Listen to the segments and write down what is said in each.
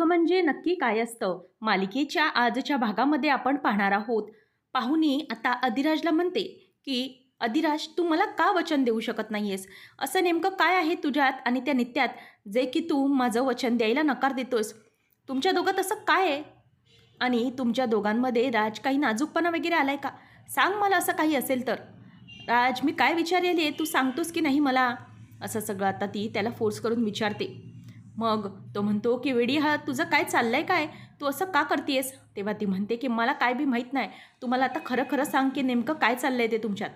दुःख म्हणजे नक्की काय असतं? मालिकेच्या आजच्या भागामध्ये आपण पाहणार आहोत. पाहुणी आता अधिराजला म्हणते की अधिराज तू मला का वचन देऊ शकत नाहीयेस? असं नेमकं काय आहे तुझ्यात आणि त्या नित्यात? जे की तू माझं वचन द्यायला नकार देतोस. तुमच्या दोघात असं काय आहे? आणि तुमच्या दोघांमध्ये राज काही नाजूकपणा वगैरे आलाय का? सांग मला असं काही असेल तर. राज मी काय विचारलेली आहे? तू सांगतोस की नाही मला? असं सगळं आता ती त्याला फोर्स करून विचारते. मग तो म्हणतो की वेडी हा तुझं काय चाललंय काय? तू असं का करतेस तेव्हा ती म्हणते की मला काय बी माहीत नाही. तू मला आता खरं खरं सांग की नेमकं काय चाललंय ते तुमच्यात.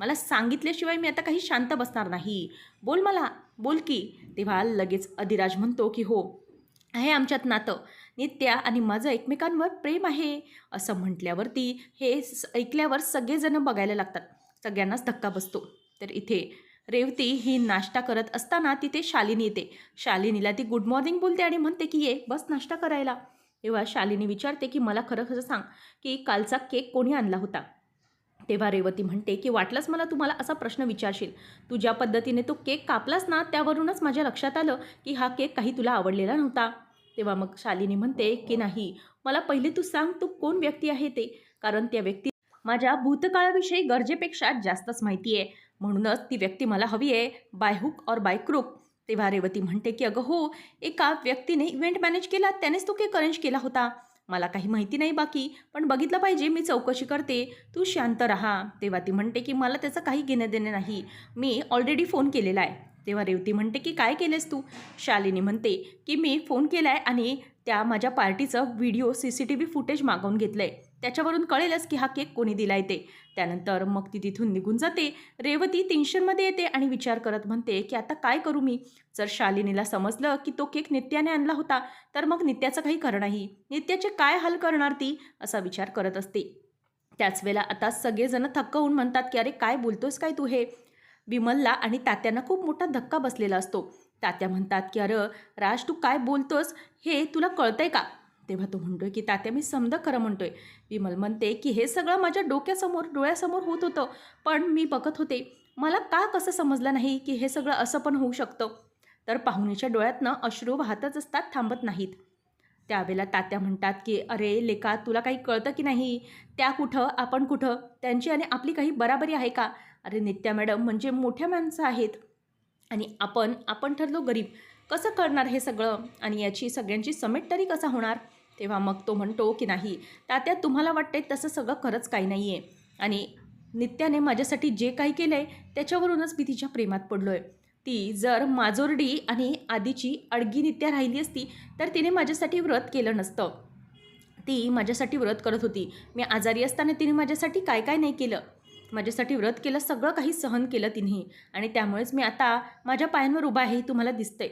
मला सांगितल्याशिवाय मी आता काही शांत बसणार नाही. बोल मला बोल की. तेव्हा लगेच अधिराज म्हणतो की हो आहे आमच्यात नातं. नित्या आणि माझं एकमेकांवर प्रेम आहे. असं म्हटल्यावरती हे स- ऐकल्यावर सगळेजण बघायला लागतात. सगळ्यांनाच धक्का बसतो. तर इथे रेवती ही नाश्ता करत असताना तिथे शालिनी येते. शालिनीला ती गुड मॉर्निंग बोलते आणि म्हणते की ये बस नाश्ता करायला. तेव्हा शालिनी विचारते की मला खरं खरं सांग की कालचा केक कोणी आणला होता? तेव्हा रेवती म्हणते की वाटलंच मला तुम्हाला असा प्रश्न विचारशील. तू ज्या पद्धतीने तो केक कापलास ना त्यावरूनच माझ्या लक्षात आलं की हा केक काही तुला आवडलेला नव्हता. तेव्हा मग शालिनी म्हणते की नाही मला पहिले तू सांग तू कोण व्यक्ती आहे ते? कारण त्या व्यक्ती माझ्या भूतकाळाविषयी गरजेपेक्षा जास्तच माहिती आहे म्हणूनच ती व्यक्ती मला हवी आहे by hook or by crook तेव्हा रेवती म्हणते की अगं हो एका व्यक्तीने इव्हेंट मॅनेज केला त्यानेच तो केक अरेंज केला होता. मला काही माहिती नाही बाकी पण बघितलं पाहिजे मी चौकशी करते. तू शांत राहा. तेव्हा ती म्हणते की मला त्याचं काही घेणं देणं नाही. मी ऑलरेडी फोन केलेला आहे. तेव्हा रेवती म्हणते की काय केलेस तू? शालिनी म्हणते की मी फोन केला आहे आणि त्या माझ्या पार्टीचं video C C T V footage मागवून घेतलं आहे त्याच्यावरून कळेलच की हा केक कोणी दिला आहे ते. त्यानंतर मग ती तिथून निघून जाते. रेवती टेन्शनमध्ये येते आणि विचार करत म्हणते की आता काय करू मी? जर शालिनीला समजलं की तो केक नित्याने आणला होता तर मग नित्याचं काही खरं नाही नित्याचे काय हाल करणार ती? असा विचार करत असते. त्याच वेळेला आता सगळेजण थक्क होऊन म्हणतात की अरे काय बोलतोस काय तू हे? विमलला आणि तात्यांना खूप मोठा धक्का बसलेला असतो. तात्या म्हणतात की अरे राज तू काय बोलतोस? हे तुला कळतंय का? तेव्हा तो म्हणतोय की तात्या मी समजा खरं म्हणतोय. विमल म्हणते की हे सगळं माझ्या डोक्यासमोर डोळ्यासमोर होत होतं. पण मी बघत होते. मला का कसं समजलं नाही की हे सगळं असं पण होऊ शकतं? तर पाहुणीच्या डोळ्यातनं अश्रू वाहतच असतात थांबत नाहीत. त्यावेळेला तात्या म्हणतात की अरे लेका तुला काही कळतं की नाही? त्या कुठं? आपण कुठं? त्यांची आणि आपली काही बराबरी आहे का? अरे नित्या मॅडम म्हणजे मोठ्या माणसं आहेत. आणि आपण आपण ठरलो गरीब. कसं करणार हे सगळं? आणि याची सगळ्यांची समेट तरी कसा होणार? तेव्हा मग तो म्हणतो की नाही तात्या तुम्हाला वाटते तसं सगळं खरंच काही नाही आहे आणि नित्याने माझ्यासाठी जे काही केलं आहे त्याच्यावरूनच मी तिच्या प्रेमात पडलो आहे ती जर माजोरडी आणि आधीची अडगी नित्या राहिली असती तर तिने माझ्यासाठी व्रत केलं नसतं. ती माझ्यासाठी व्रत करत होती. मी आजारी असताना तिने माझ्यासाठी काय काय नाही केलं. माझ्यासाठी व्रत केलं सगळं काही सहन केलं तिने आणि त्यामुळेच मी आता माझ्या पायांवर उभा आहे तुम्हाला दिसतंय.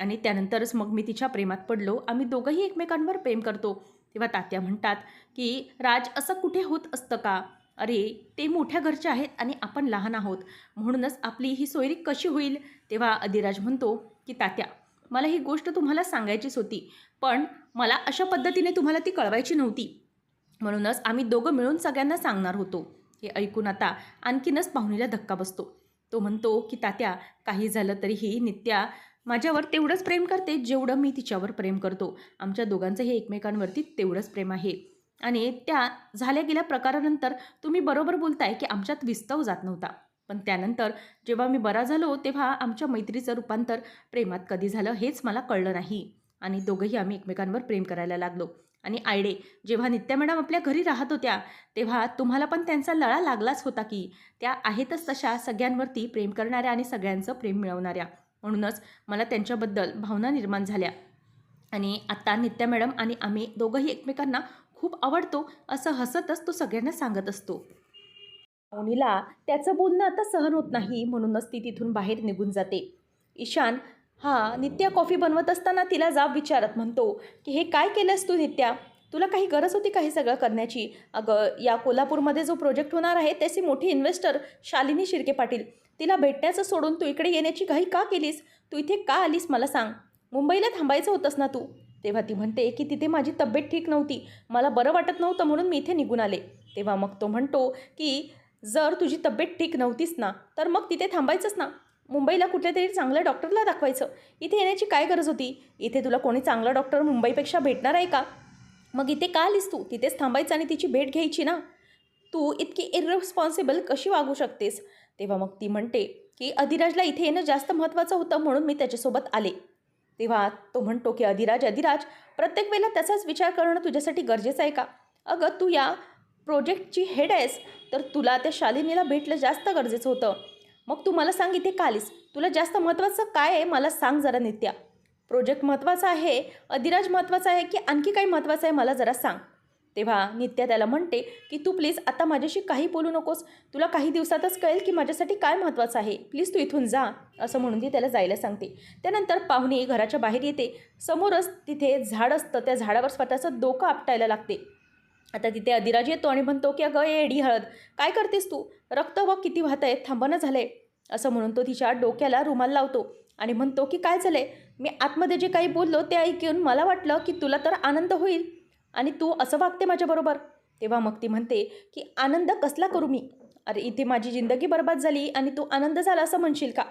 आणि त्यानंतरच मग मी तिच्या प्रेमात पडलो. आम्ही दोघंही एकमेकांवर प्रेम करतो. तेव्हा तात्या म्हणतात की राज असं कुठे होत असतं का? अरे ते मोठ्या घरचे आहेत आणि आपण लहान आहोत. म्हणूनच आपली ही सोयरी कशी होईल? तेव्हा अधिराज म्हणतो की तात्या मला ही गोष्ट तुम्हाला सांगायचीच होती पण मला अशा पद्धतीने तुम्हाला ती कळवायची नव्हती. म्हणूनच आम्ही दोघं मिळून सगळ्यांना सांगणार होतो. हे ऐकून आता आणखीनच पाहुणीला धक्का बसतो. तो म्हणतो की तात्या काही झालं तरीही नित्या माझ्यावर तेवढंच प्रेम करते जेवढं मी तिच्यावर प्रेम करतो. आमच्या दोघांचं हे एकमेकांवरती तेवढंच प्रेम आहे. आणि त्या झाल्या गेल्या प्रकारानंतर तुम्ही बरोबर बोलताय की आमच्यात विस्तव जात नव्हता. पण त्यानंतर जेव्हा मी बरा झालो तेव्हा आमच्या मैत्रीचं रूपांतर प्रेमात कधी झालं हेच मला कळलं नाही. आणि दोघंही आम्ही एकमेकांवर प्रेम करायला लागलो. आणि आयडे जेव्हा नित्या मॅडम आपल्या घरी राहत होत्या तेव्हा तुम्हाला पण त्यांचा लळा लागलाच होता की त्या आहेतच तशा सगळ्यांवरती प्रेम करणाऱ्या आणि सगळ्यांचं प्रेम मिळवणाऱ्या. म्हणूनच मला त्यांच्याबद्दल भावना निर्माण झाल्या. आणि आत्ता नित्या मॅडम आणि आम्ही दोघंही एकमेकांना खूप आवडतो असं हसतच तो सगळ्यांना सांगत असतो. पाहुणीला त्याचं बोलणं आता सहन होत नाही म्हणूनच ती तिथून बाहेर निघून जाते. ईशान हा नित्या कॉफी बनवत असताना तिला जाब विचारत म्हणतो की हे काय केलंस तू नित्या? तुला काही गरज होती का हे सगळं करण्याची? अगं या कोल्हापूरमध्ये जो प्रोजेक्ट होणार आहे त्याचे मोठी इन्व्हेस्टर शालिनी शिर्के पाटील. तिला भेटण्याचं सोडून तू इकडे येण्याची घाई का केलीस? तू इथे का आलीस मला सांग. मुंबईला थांबायचं होतंस ना तू? तेव्हा ती म्हणते की तिथे माझी तब्येत ठीक नव्हती. मला बरं वाटत नव्हतं म्हणून मी इथे निघून आले. तेव्हा मग तो म्हणतो की जर तुझी तब्येत ठीक नव्हतीच ना तर मग तिथे थांबायचंच ना. मुंबईला कुठल्या तरी चांगल्या डॉक्टरला दाखवायचं. इथे येण्याची काय गरज होती? इथे तुला कोणी चांगला डॉक्टर मुंबईपेक्षा भेटणार आहे का? मग इथे का आलीस तू? तिथेच थांबायचं आणि तिची भेट घ्यायची ना? तू इतकी इररिस्पॉन्सिबल कशी वागू शकतेस? तेव्हा मग ती म्हणते की अधिराजला इथे येणं जास्त महत्त्वाचं होतं म्हणून मी त्याच्यासोबत आले. तेव्हा तो म्हणतो की अधिराज अधिराज प्रत्येक वेळेला त्याचाच विचार करणं तुझ्यासाठी गरजेचं आहे का? अगं तू या प्रोजेक्टची हेड आहेस तर तुला त्या शालिनीला भेटलं जास्त गरजेचं होतं. मग तू मला सांग इथे का आलीस? तुला जास्त महत्त्वाचं काय आहे? मला सांग जरा नित्या. प्रोजेक्ट महत्त्वाचा आहे अधिराज महत्त्वाचा आहे की आणखी काही महत्त्वाचं आहे मला जरा सांग? तेव्हा नित्या त्याला म्हणते की तू प्लीज आता माझ्याशी काही बोलू नकोस. तुला काही दिवसातच कळेल की माझ्यासाठी काय महत्त्वाचं आहे. प्लीज तू इथून जा असं म्हणून ती त्याला जायला सांगते. त्यानंतर पाहुणे घराच्या बाहेर येते. समोरच तिथे झाड असतं. त्या झाडावर स्वतःचं डोकं आपटायला लागते. आता तिथे अधिराज येतो आणि म्हणतो की अगं एडी हळद काय करतेस तू? रक्त व किती वाहत आहे थांबणं झालं आहे असं म्हणून तो तिच्या डोक्याला रुमाल लावतो. आणि म्हणतो की काय झालंय? मी आतमध्ये जे काही बोललो ते ऐकून मला वाटलं की तुला तर आनंद होईल आणि तू असं वागते माझ्याबरोबर. तेव्हा मग ती म्हणते की आनंद कसला करू मी? अरे इथे माझी जिंदगी बर्बाद झाली आणि तू आनंद झाला असं म्हणशील का?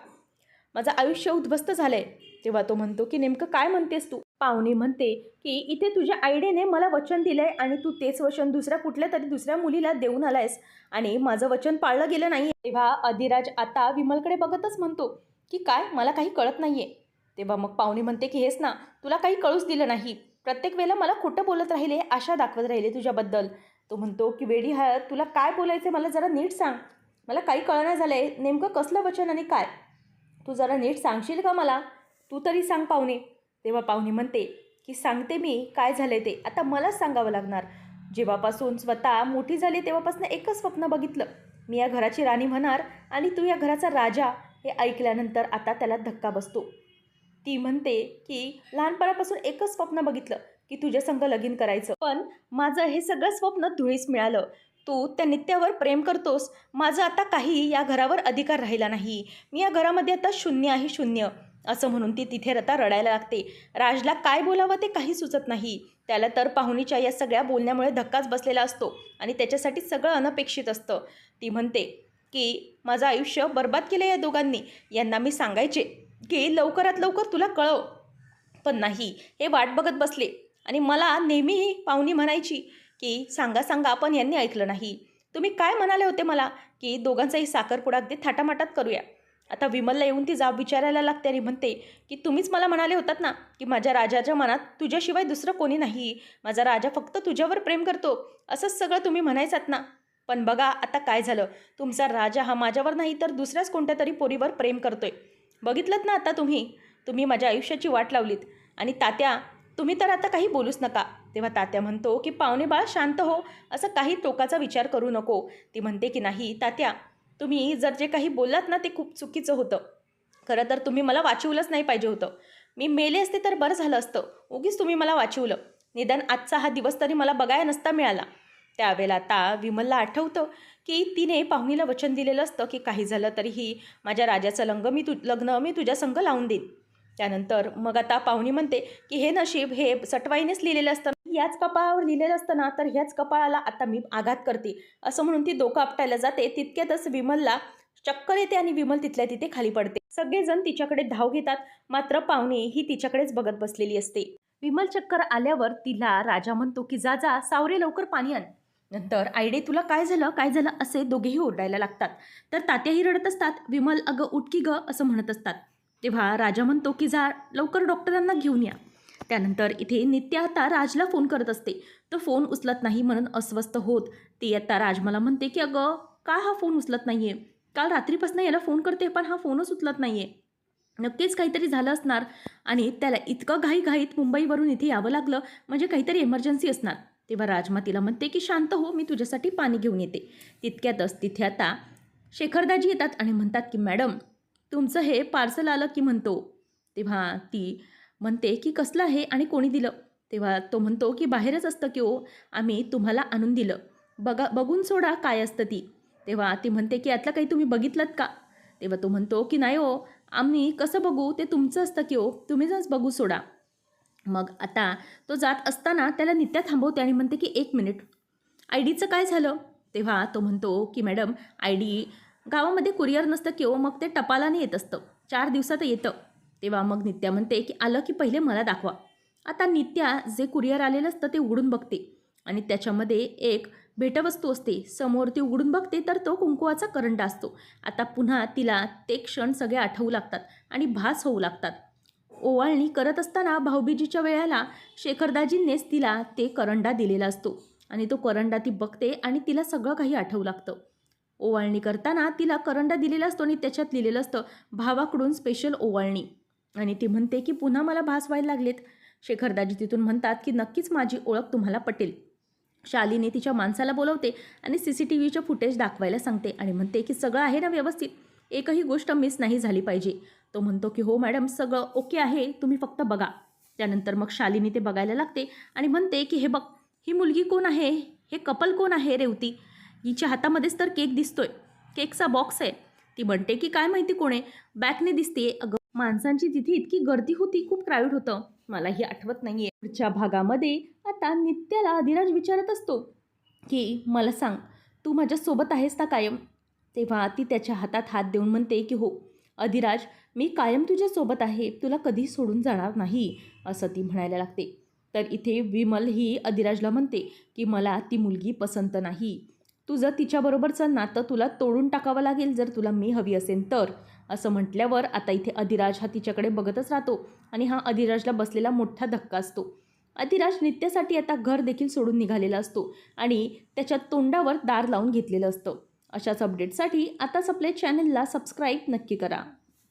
माझं आयुष्य उद्ध्वस्त झालं आहे तेव्हा तो म्हणतो की नेमकं काय म्हणतेस तू? पाहुणी म्हणते की इथे तुझ्या आयडीने मला वचन दिलं आहे आणि तू तेच वचन दुसऱ्या कुठल्या तरी दुसऱ्या मुलीला देऊन आलायस आणि माझं वचन पाळलं गेलं नाही तेव्हा अधिराज आता विमलकडे बघतच म्हणतो की काय? मला काही कळत नाही आहे तेव्हा मग पाहुणे म्हणते की हेच ना तुला काही कळूच दिलं नाही. प्रत्येक वेळेला मला खोटं बोलत राहिले आशा दाखवत राहिले तुझ्याबद्दल. तो म्हणतो की वेडी हळद तुला काय बोलायचं मला जरा नीट सांग. मला काही कळणं झालं आहे नेमकं कसलं वचन आणि काय? तू जरा नीट सांगशील का मला? तू तरी सांग पाहुणे. तेव्हा पाहुणे म्हणते की सांगते मी. काय झालं ते? आता मलाच सांगावं लागणार. जेव्हापासून स्वतः मोठी झाली तेव्हापासून एकच स्वप्न बघितलं. मी या घराची राणी म्हणणार आणि तू या घराचा राजा. हे ऐकल्यानंतर आता त्याला धक्का बसतो. ती म्हणते की लहानपणापासून एकच स्वप्न बघितलं की तुझ्या संग लगीन करायचं. पण माझं हे सगळं स्वप्न धुळीस मिळालं. तू त्या नित्यावर प्रेम करतोस. माझं आता काही या घरावर अधिकार राहिला नाही. मी या घरामध्ये आता शून्य आहे शून्य असं म्हणून ती तिथे रता रडायला लागते. राजला काय बोलावं ते काही सुचत नाही. त्याला तर पाहुणीच्या या सगळ्या बोलण्यामुळे धक्काच बसलेला असतो आणि त्याच्यासाठी सगळं अनपेक्षित असतं. ती म्हणते की माझं आयुष्य बर्बाद केलं या दोघांनी यांना मी सांगायचे की लवकरात लवकर तुला कळव. पण नाही हे वाट बघत बसले आणि मला नेहमी पाहुणी म्हणायची की सांगा सांगा पण यांनी ऐकलं नाही. तुम्ही काय म्हणाले होते मला की दोघांचाही साखरपुडा अगदी थाटामाटात करूया? आता विमलला येऊन ती जाब विचारायला लागते आणि म्हणते की तुम्हीच मला म्हणाले होतात ना की माझ्या राजाच्या मनात तुझ्याशिवाय दुसरं कोणी नाही. माझा राजा फक्त तुझ्यावर प्रेम करतो. असंच सगळं तुम्ही म्हणायचात ना? पण बघा आता काय झालं. तुमचा राजा हा माझ्यावर नाही तर दुसऱ्याच कोणत्या तरी पोरीवर प्रेम करतोय. बघितलं ना आता तुम्ही? तुम्ही माझ्या आयुष्याची वाट लावलीत. आणि तात्या तुम्ही तर आता काही बोलूच नका. तेव्हा तात्या म्हणतो की पाहुणे बाळ शांत हो. असं काही टोकाचा विचार करू नको. ती म्हणते की नाही तात्या. तुम्ही जर जे काही बोललात ना ते खूप चुकीचं होतं. खरं तर तुम्ही मला वाचवलंच नाही पाहिजे होतं. मी मेले असते तर बरं झालं असतं. उगीच तुम्ही मला वाचवलं. निदान आजचा हा दिवस तरी मला बघायला नसता मिळाला. त्यावेळेला आता विमलला आठवतं की तिने पाहुणीला वचन दिलेलं असतं की काही झालं तरीही माझ्या राजाचं लंग मी तु लग्न मी तुझ्या संग लावून देईन. त्यानंतर मग आता पाहुणी म्हणते की हे नशीब हे सटवाईनेच लिहिलेलं असतं. याच कपाळावर लिहिलेलं असतं ना तर ह्याच कपाळाला आता मी आघात करते. असं म्हणून ती डोकं आपटायला जाते. तितक्यातच विमलला चक्कर येते आणि विमल तिथल्या तिथे खाली पडते. सगळेजण तिच्याकडे धाव घेतात. मात्र पाहुणे ही तिच्याकडेच बघत बसलेली असते. विमल चक्कर आल्यावर तिला राजा म्हणतो की जा जा सावरे लवकर पाणी आण. नंतर आयडे तुला काय झालं काय झालं असे दोघेही ओरडायला लागतात. तर तात्याही रडत असतात विमल अगं उठकी ग असं म्हणत असतात. तेव्हा राजा म्हणतो की जा लवकर डॉक्टरांना घेऊन या. त्यानंतर इथे नित्या आता राजला फोन करत असते. तो फोन उचलत नाही म्हणून अस्वस्थ होत. ती आता राज मला म्हणते की अगं का हा फोन उचलत नाही आहे काल रात्रीपासून याला फोन करते पण हा फोनच उचलत नाही आहे नक्कीच काहीतरी झालं असणार आणि त्याला इतकं घाईघाईत मुंबईवरून इथे यावं लागलं म्हणजे काहीतरी इमर्जन्सी असणार. तेव्हा राजमा तिला म्हणते की शांत हो मी तुझ्यासाठी पाणी घेऊन येते. तितक्यातच तिथे आता शेखरदाजी येतात आणि म्हणतात की मॅडम तुमचं हे पार्सल आलं की म्हणतो. तेव्हा ती म्हणते की कसलं आहे आणि कोणी दिलं? तेव्हा तो म्हणतो की बाहेरच असतं की ओ आम्ही तुम्हाला आणून दिलं. बघा बघून सोडा काय असतं ती. तेव्हा ती म्हणते की यातलं काही तुम्ही बघितलं का? तेव्हा तो म्हणतो की नाही हो आम्ही कसं बघू? ते तुमचं असतं की ओ तुम्हीच बघू सोडा. मग आता तो जात असताना त्याला नित्या थांबवते आणि म्हणते की एक मिनिट. आय डीचं काय झालं? तेव्हा तो म्हणतो की मॅडम आय डी गावामध्ये कुरिअर नसतं किंवा मग ते टपालाने येत असतं. चार दिवसात येतं. तेव्हा मग नित्या म्हणते की आलं की पहिले मला दाखवा. आता नित्या जे कुरिअर आलेलं असतं ते उघडून बघते. आणि त्याच्यामध्ये एक भेटवस्तू असते. समोर ती उघडून बघते तर तो कुंकुवाचा करंडा असतो. आता पुन्हा तिला ते क्षण सगळे आठवू लागतात आणि भास होऊ लागतात. ओवाळणी करत असताना भाऊबीजीच्या वेळेला शेखरदाजींनीच तिला ते करंडा दिलेला असतो. आणि तो करंडा ती बघते आणि तिला सगळं काही आठवू लागतं. ओवाळणी करताना तिला करंडा दिलेला असतो आणि त्याच्यात लिहिलेलं असतं भावाकडून स्पेशल ओवाळणी. आणि ती म्हणते की पुन्हा मला भास व्हायला लागलेत. शेखरदाजी तिथून म्हणतात की नक्कीच माझी ओळख तुम्हाला पटेल. शालीने तिच्या माणसाला बोलवते आणि सी सी टी व्हीचं फुटेज दाखवायला सांगते आणि म्हणते की सगळं आहे ना व्यवस्थित. एकही गोष्ट मिस नाही झाली पाहिजे. तो म्हणतो की हो मॅडम सगळं ओके आहे तुम्ही फक्त बघा. त्यानंतर मग शालिनी ते बघायला लागते आणि म्हणते की हे बघ ही मुलगी कोण आहे? हे कपल कोण आहे रेवती हिच्या हातामध्येच तर केक दिसतोय. केकचा बॉक्स आहे. ती म्हणते की काय माहिती कोण आहे? बॅकने दिसते अगं माणसांची तिथे इतकी गर्दी होती खूप क्राऊड होतं. मला ही आठवत नाही आहे पुढच्या भागामध्ये आता नित्याला अधिराज विचारत असतो की मला सांग तू माझ्यासोबत आहेस ना कायम? तेव्हा ती त्याच्या हातात हात देऊन म्हणते की हो. अधिराज मी कायम तुझ्यासोबत आहे तुला कधी सोडून जाणार नाही असं ती म्हणायला लागते. तर इथे विमल ही अधिराजला म्हणते की मला ती मुलगी पसंत नाही. तुझं तिच्याबरोबरचं नातं तुला तोडून टाकावं लागेल जर तुला मी हवी असेल तर असं म्हटल्यावर आता इथे अधिराज हा तिच्याकडे बघतच राहतो आणि हा अधिराजला बसलेला मोठा धक्का असतो. अधिराज नित्यासाठी आता घर देखील सोडून निघालेला असतो आणि त्याच्या तोंडावर दार लावून घेतलेलं असतं. अशाच अपडेटसाठी आताच आपल्या चॅनलला सबस्क्राईब नक्की करा.